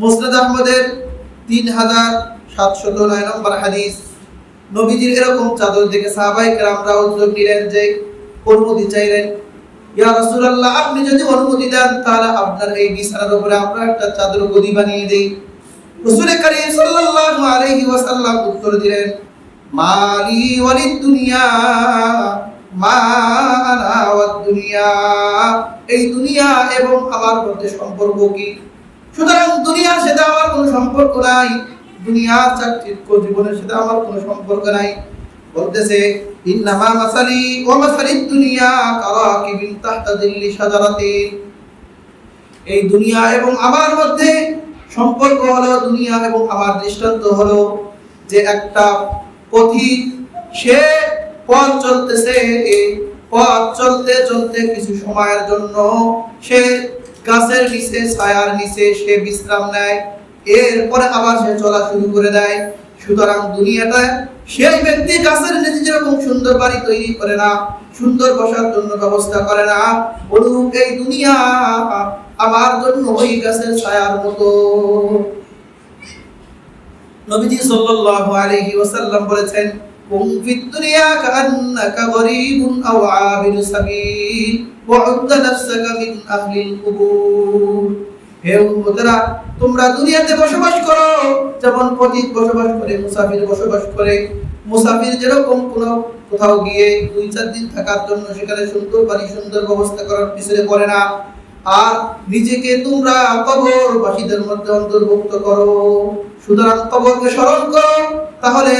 মুসনাদ আহমদের তিন হাজার সাতশত নয় নম্বর হাদিস। নবীজির এরকম চাদর দেখে সাহাবাই কেরামরা উদ্যোগ নিলেন যে, অনুমতি চাইলেন। ইয়া রাসূলুল্লাহ, আপনি যদি অনুমতি দেন, তাহলে আপনার এই বিছানার উপরে আমরা একটা চাদর গদি বানিয়ে দেই। রাসূল করিম সাল্লাল্লাহু আলাইহি ওয়াসাল্লাম উত্তর দিলেন, মালি ওয়ালিদ দুনিয়া মা আনা দুনিয়া এই দুনিয়া এবং আমার মধ্যে সম্পর্ক কি? সুতরাং দুনিয়ার সাথে আমার কোনো সম্পর্ক নাই। দুনিয়ার চাকচিক্য জীবনের সাথে আমার কোনো সম্পর্ক নাই। বলতেছে, ইন্নামা মাসালি ওয়া মাসালিদ দুনিয়া কারাকিবিন তাহতা দিল্লি শাজারাতি এই দুনিয়া এবং আমার মধ্যে সম্পর্ক হলো দুনিয়া এবং আমার দৃষ্টান্ত হলো যে একটা পথিক, সে পথ চলতেছে, এই পথ চলতে চলতে কিছু সময়ের জন্য সে গাছের নিচে, ছায়ার নিচে সে বিশ্রাম নেয়। এরপরে আবার সে চলা শুরু করে দেয়। সুতরাং দুনিয়াটা সেই ব্যক্তি গাছের নিচে যেরকম সুন্দর বাড়ি তৈরি করে না, সুন্দর বসার জন্য ব্যবস্থা করে না অনুরূপ এই দুনিয়া আমার জন্য ওই গাছের ছায়ার মতো। নবীজি সাল্লাল্লাহু আলাইহি ওয়াসাল্লাম বলেছেন ফিদ দুনিয়া কাআন্নাকা গরীবুন আও আবিরু সাবিল ওয়াউদ্দ নাফসাকা মিন আহলিল কুবুর। হে উম্মতেরা, তোমরা দুনিয়াতে বসবাস করো, যেমন বসবাস করে, মুসাফির বসবাস করে। মুসাফির যেরকম কোথাও গিয়ে দুই, চার দিন থাকার জন্য সেখানে সুন্দর সুন্দর ব্যবস্থা করার পিছনে পড়ে না। আর নিজেকে তোমরা কবর কবরবাসীদের মধ্যে অন্তর্ভুক্ত করো। সুতরাং কবরকে স্মরণ করো, তাহলে